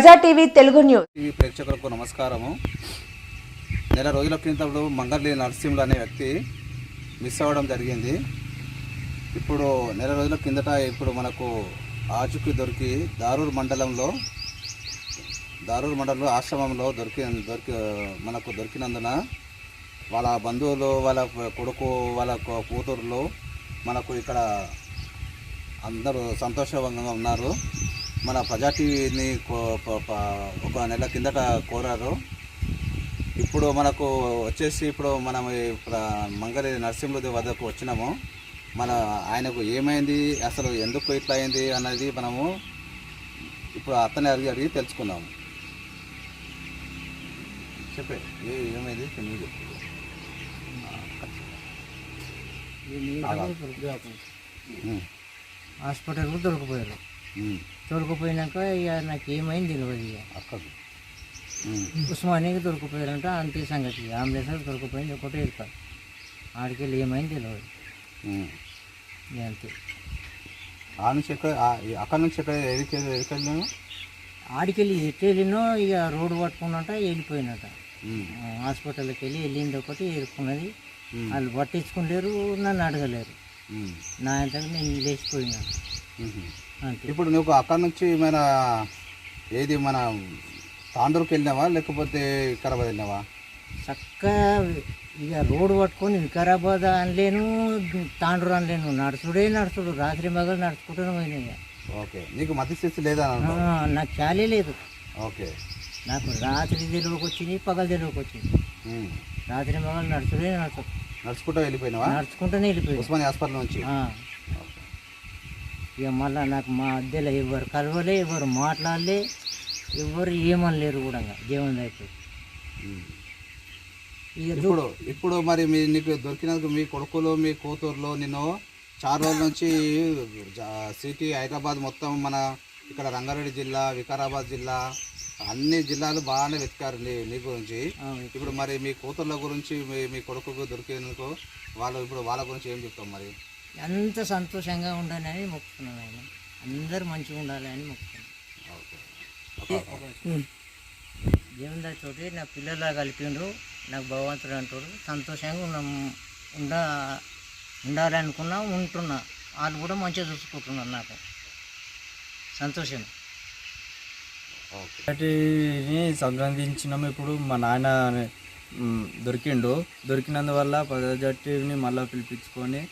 ప్రజా TV Telugu news. TV ప్రేక్షకులకు నమస్కారము. నెల రోజుల క్రితప్పుడు మంగళి నరసింహులు అనే వ్యక్తి మిస్ అవ్వడం జరిగింది. ఇప్పుడు నెల రోజుల కిందట ఇప్పుడు మనకు ఆచుకి దొరికి దారూర్ మండలంలో దారూర్ మండలంలో ఆశ్రమంలో దొరికి దొరికి మనకు దొరికినందున వాళ్ళ బంధువులు వాళ్ళ కొడుకు వాళ్ళ కూ- కూతుర్లు మనకు ఇక్కడ అందరూ సంతోషంగా ఉన్నారు. మన ప్రజా టీవీని ఒక నెల కిందట కోరారు. ఇప్పుడు మనకు వచ్చేసి ఇప్పుడు మనం మంగళి నరసింహుడి వద్దకు వచ్చినాము. మన ఆయనకు ఏమైంది అసలు ఎందుకు ఇట్లా అయింది అన్నది మనము ఇప్పుడు అతనే అడిగి అడిగి తెలుసుకున్నాము. చెప్పే ఏమైంది? నువ్వు చెప్పు. ఉమ్, హాస్పిటల్కు దొరికిపోయారు. దొరికిపోయినాక ఇక నాకు ఏమైంది తెలియదు ఇక. అక్కకు. ఉస్మానియాకి దొరికిపోయారంట అంతే సంగతి. అంబులెన్స్ దొరికిపోయింది ఒకటే వెళ్తారు ఆడికి వెళ్ళి ఏమైంది తెలియదు అంతే. ఆ నుంచి ఎక్కడ అక్కడ నుంచి ఎక్కడ ఎదికి ఎదికి వెళ్ళాము ఆడికి వెళ్ళి ఎట్టు వెళ్ళినో ఇక రోడ్డు పట్టుకున్నట వెళ్ళిపోయినట. హాస్పిటల్కి వెళ్ళి వెళ్ళింది ఒకటి ఎరుకున్నది ఉమ్, వాళ్ళు పట్టించుకోలేరు నన్ను అడగలేరు. నా అంతకు నేను లేచిపోయినా. ఉమ్. అంతే ఇప్పుడు నువ్వు అక్కడ నుంచి మన ఏది మన తాండూరుకి వెళ్ళినావా? లేకపోతే వికారాబాద్ వెళ్ళినావా? చక్కగా ఇక రోడ్డు పట్టుకొని వికారాబాద్ అనలేను తాండ్రు అనలేను. నడుచుడే నడుచుడు రాత్రి మగలు నడుచుకుంటూనే పోయినా ఇక. ఓకే. నీకు మధ్య స్థితి లేదా? నాకు చాలే లేదు. ఓకే. నాకు రాత్రి తెలివికి వచ్చింది పగల తెలివికి వచ్చింది. రాత్రి మగలు నడుచుడే నడుచు నడుచుకుంటూ వెళ్ళిపోయినావా? నడుచుకుంటూనే వెళ్ళిపోయింది ఉస్మాని హాస్పిటల్ నుంచి. ఇక మళ్ళీ నాకు మా మధ్యలో ఎవరు కలవలే ఎవరు మాట్లాడలే ఎవరు ఏమనలేరు కూడా. ఇక దు- ఇప్పుడు ఇప్పుడు మరి మీ నీకు దొరికినందుకు మీ కొడుకులు మీ కూతుర్లు నిన్ను చార్ రోజుల నుంచి సిటీ హైదరాబాద్ మొత్తం మన ఇక్కడ రంగారెడ్డి జిల్లా వికారాబాద్ జిల్లా అన్ని జిల్లాలు బాగానే వెతికారు నీ నీ గురించి. ఇప్పుడు మరి మీ కూతుర్ల గురించి మీ మీ కొడుకుకు దొరికేందుకు వాళ్ళు ఇప్పుడు వాళ్ళ గురించి ఏం చెప్తాం మరి? అంత సంతోషంగా ఉండాలని మొక్కుతున్నాను ఆయన. అందరు మంచిగా ఉండాలి అని మొక్కుతున్నాను ఓకే దేవుని తోటి నా పిల్లలా కలిపిండు నాకు భగవంతుడు అంటాడు సంతోషంగా ఉన్న ఉండ ఉండాలనుకున్నా ఉంటున్నా. వాళ్ళు కూడా మంచిగా చూసుకుంటున్నారు నాకు. సంతోషం. ఓకే. వాటిని సంప్రదించినాము ఇప్పుడు మా నాన్న దొరికిండు. దొరికినందువల్ల పదజట్టిని మళ్ళీ పిలిపించుకొని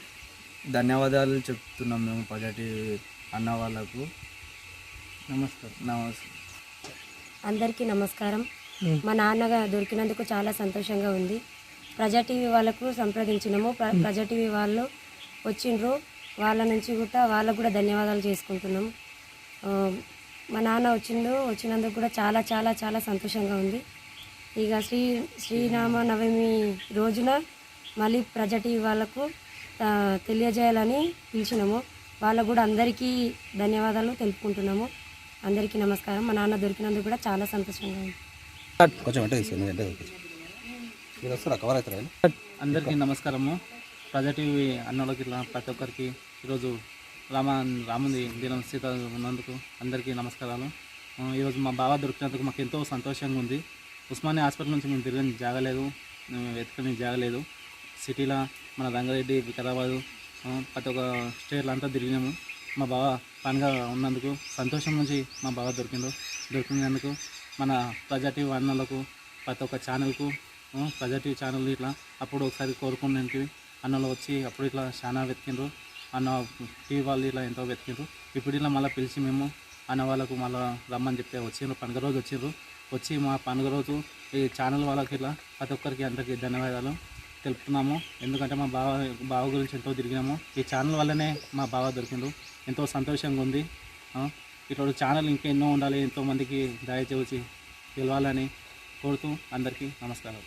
ధన్యవాదాలు చెప్తున్నాం మేము పదటి అన్న వాళ్ళకు. నమస్కారం. నమస్తే అందరికీ నమస్కారం. మా నాన్నగా దొరికినందుకు చాలా సంతోషంగా ఉంది. ప్రజా టీవీ వాళ్ళకు సంప్రదించినాము. ప్ర- ప్రజా టీవీ వాళ్ళు వచ్చిండ్రు. వాళ్ళ నుంచి కూడా వాళ్ళకు కూడా ధన్యవాదాలు చేసుకుంటున్నాము ఆ, మా నాన్న వచ్చిండు. వచ్చినందుకు కూడా చాలా చాలా చాలా సంతోషంగా ఉంది. ఇక శ్రీ శ్రీరామ నవమి రోజున మళ్ళీ ప్రజా టీవీ వాళ్ళకు తెలియజేయాలని పిలిచినాము. వాళ్ళకు కూడా అందరికీ ధన్యవాదాలు తెలుపుకుంటున్నాము. అందరికీ నమస్కారం. మా నాన్న దొరికినందుకు కూడా చాలా సంతోషంగా ఉంది. అందరికీ నమస్కారము. ప్రజా టీవీ అన్నోళ్ళకి ఇట్లా ప్రతి ఒక్కరికి ఈరోజు రామ రాముంది దినం సీత ఉన్నందుకు అందరికీ నమస్కారాలు. ఈరోజు మా బావ దొరికినందుకు మాకు ఎంతో సంతోషంగా ఉంది. ఉస్మానియా హాస్పిటల్ నుంచి మేము తిరగని జాగలేదు. మేము వెతకని జాగలేదు. సిటీలో మన రంగారెడ్డి వికారాబాదు ప్రతి ఒక్క స్టేట్లు అంతా తిరిగినాము. మా బావ పండుగ ఉన్నందుకు సంతోషం నుంచి మా బావ దొరికిండు. దొరికినందుకు మన ప్రజా టీవీ అన్నలకు ప్రతి ఒక్క ఛానల్కు ప్రజా టీవీ ఛానల్ ఇట్లా అప్పుడు ఒకసారి కోరుకునేంటివి అన్నలు వచ్చి అప్పుడు ఇట్లా చాలా వెతికిండ్రు. అన్న టీవీ వాళ్ళు ఇట్లా ఎంతో వెతికిండ్రు. ఇప్పుడు ఇలా మళ్ళీ పిలిచి మేము అన్న వాళ్ళకు మళ్ళీ రమ్మని చెప్తే వచ్చిండ్రు. పండుగ రోజు వచ్చిండ్రు. వచ్చి మా పండుగ రోజు ఈ ఛానల్ వాళ్ళకి ఇట్లా ప్రతి ఒక్కరికి అందరికీ ధన్యవాదాలు. తెలుపుతున్నాము. ఎందుకంటే మా బావ బావ గురించి ఎంతో తిరిగినాము. ఈ ఛానల్ వల్లనే మా బావ దొరికిండు. ఎంతో సంతోషంగా ఉంది. ఇటువంటి ఛానల్ ఇంకా ఎన్నో ఉండాలి ఎంతోమందికి దయచేసి గెలవాలని కోరుతూ అందరికీ నమస్కారం.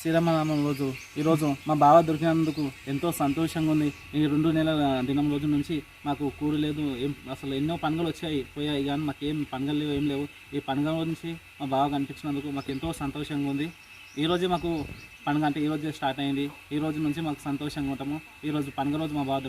శ్రీరామనామం రోజు ఈరోజు మా బావ దొరికినందుకు ఎంతో సంతోషంగా ఉంది. ఈ రెండు నెలల దినం రోజు నుంచి మాకు కూర లేదు. ఏం అసలు ఎన్నో పండుగలు వచ్చాయి పోయాయి కానీ మాకు ఏం పండుగలు లేవు ఏం లేవు. ఈ పండుగ నుంచి మా బావ కనిపించినందుకు మాకు ఎంతో సంతోషంగా ఉంది. ఈరోజు మాకు పండుగ అంటే ఈరోజు స్టార్ట్ అయింది. ఈ రోజు నుంచి మాకు సంతోషంగా ఉంటాము. ఈరోజు పండుగ రోజు మా బాధ